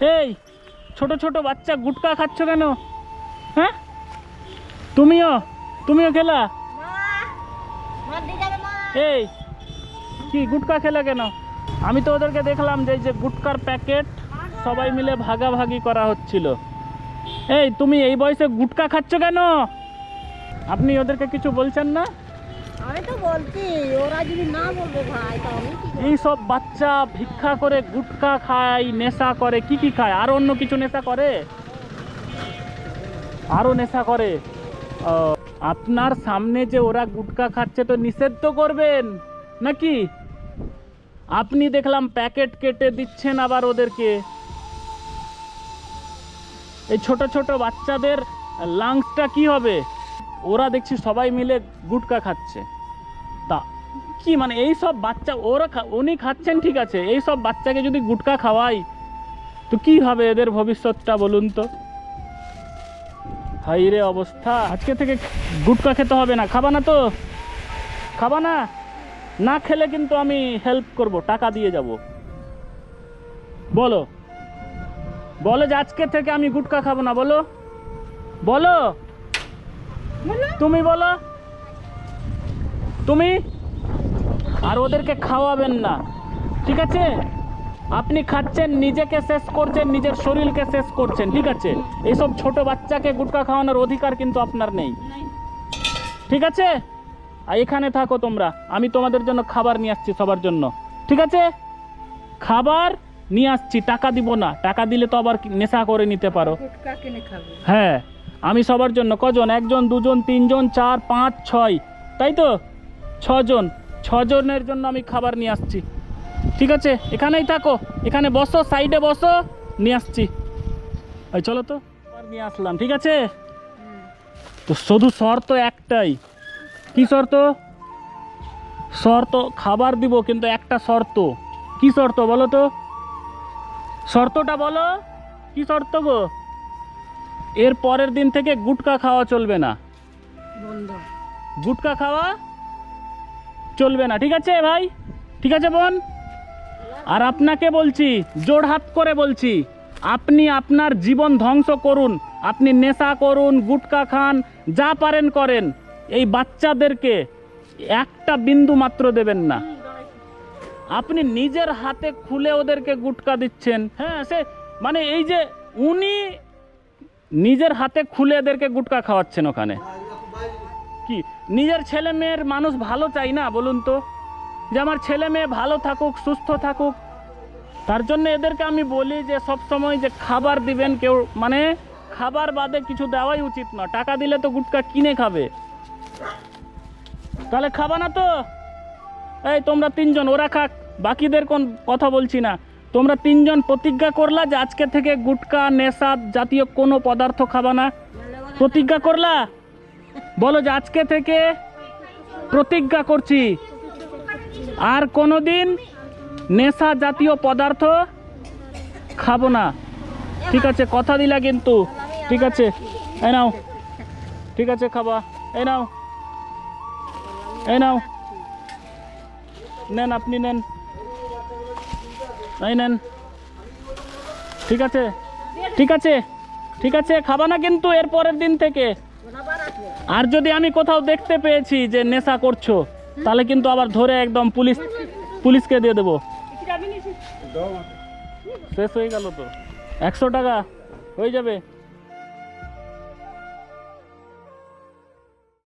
এই, ছোট ছোট বাচ্চা গুটকা খাচ্ছ কেন? হ্যাঁ? তুমিও তুমিও খেলা? এই, কি গুটকা খেলা কেন? আমি তো ওদেরকে দেখলাম যে যে গুটকার প্যাকেট সবাই মিলে ভাগাভাগি করা হচ্ছিল। এই, তুমি এই বয়সে গুটকা খাচ্ছ কেন? আপনি ওদেরকে কিছু বলছেন না? বলছি এই সব বাচ্চা ভিক্ষা করে গুটকা খায়, নেশা করে, কি কি খায়? আর অন্য কিছু নেশা করে? আরও নেশা করে। আপনার সামনে যে ওরা গুটকা খাচ্ছে তো নিষেধ করবেন, নাকি? আপনি দেখলাম প্যাকেট কেটে দিচ্ছেন আবার ওদেরকে। এই ছোট ছোট বাচ্চাদের লাংসটা কি হবে? ওরা দেখছি সবাই মিলে গুটকা খাচ্ছে। তা কি মানে এই সব বাচ্চা ওরা উনি খাচ্ছেন ঠিক আছে? এই সব বাচ্চাকে যদি গুটকা খাওয়াই তো কি হবে এদের ভবিষ্যৎটা বলুন তো? হাই রে অবস্থা আজকে থেকে গুটকা খেতে হবে না খাবা না তো? খাবা না? না খেলে কিন্তু আমি হেল্প করব টাকা দিয়ে যাব। বলো। বলো যে আজকে থেকে আমি গুটকা খাব না বলো। বলো। তুমি বলো। তুমি আর ওদেরকে খাওয়াবেন না ঠিক আছে? আপনি খাচ্ছেন নিজেকে শেষ করছেন নিজের শরীরকে শেষ করছেন ঠিক আছে? এইসব ছোট বাচ্চাকে গুটকা খাওয়ানোর অধিকার কিন্তু আপনার নেই। ঠিক আছে? আর এখানে থাকো তোমরা আমি তোমাদের জন্য খাবার নিয়ে আসছি সবার জন্য ঠিক আছে? খাবার নিয়ে আসছি টাকা দিব না টাকা দিলে তো আবার নেশা করে নিতে পারো। হ্যাঁ আমি সবার জন্য কজন? একজন দুজন তিনজন চার পাঁচ ছয় তাই তো? ছজন ছজনের জন্য আমি খাবার নিয়ে আসছি। ঠিক আছে? এখানেই থাকো। এখানে বসো সাইডে বসো নিয়ে আসছি। ওই চলো তো খাবার নিয়ে আসলাম ঠিক আছে? তো শুধু শর্ত একটাই। কি শর্ত? শর্ত খাবার দিব কিন্তু একটা শর্ত। কি শর্ত বলো তো? শর্তটা বলো কি শর্ত গো? এর পরের দিন থেকে গুটকা খাওয়া চলবে না। গুটকা খাওয়া চলবে না, ঠিক আছে ভাই? ঠিক আছে বোন? আর আপনাকে বলছি জোড় হাত করে বলছি, আপনি আপনার জীবন ধ্বংস করুন, আপনি নেশা করুন, গুটকা খান, যা পারেন করেন, এই বাচ্চাদেরকে একটা বিন্দু মাত্র দেবেন না। আপনি নিজের হাতে খুলে ওদেরকে গুটকা দিচ্ছেন হ্যাঁ সে মানে এই যে উনি নিজের হাতে খুলে এদেরকে গুটকা খাওয়াচ্ছেন ওখানে। কি? নিজের ছেলে মেয়ের মানুষ ভালো চাই না, বলুন তো? যে আমার ছেলে মেয়ে ভালো থাকুক, সুস্থ থাকুক। তার জন্য এদেরকে আমি বলি যে সব সময় যে খাবার দিবেন কেউ মানে খাবার বাদে কিছু দেওয়াই উচিত না। টাকা দিলে তো গুটকা কিনে খাবে। তাহলে খাবা না তো? এই, তোমরা তিনজন, ওরা খাক। বাকিদের কোন কথা বলছি না। তোমরা তিনজন প্রতিজ্ঞা করলা যে আজকে থেকে গুটকা নেশা জাতীয় কোনো পদার্থ খাবা না? প্রতিজ্ঞা করলা? বলো যে আজকে থেকে প্রতিজ্ঞা করছি। আর কোনো দিন নেশা জাতীয় পদার্থ খাব না। ঠিক আছে, কথা দিলা কিন্তু। ঠিক আছে, এই নাও। ঠিক আছে, খাবা। এই নাও। এই নাও। নেন আপনি, নেন। এই নেন। ঠিক আছে ঠিক আছে ঠিক আছে, খাবা না কিন্তু এর পরের দিন থেকে। আর যদি আমি কোথাও দেখতে পেয়েছি যে নেশা করছ, তাহলে কিন্তু আবার ধরে একদম পুলিশ, পুলিশকে দিয়ে দেবো। শেষ হয়ে গেল তো। একশো টাকা হয়ে যাবে।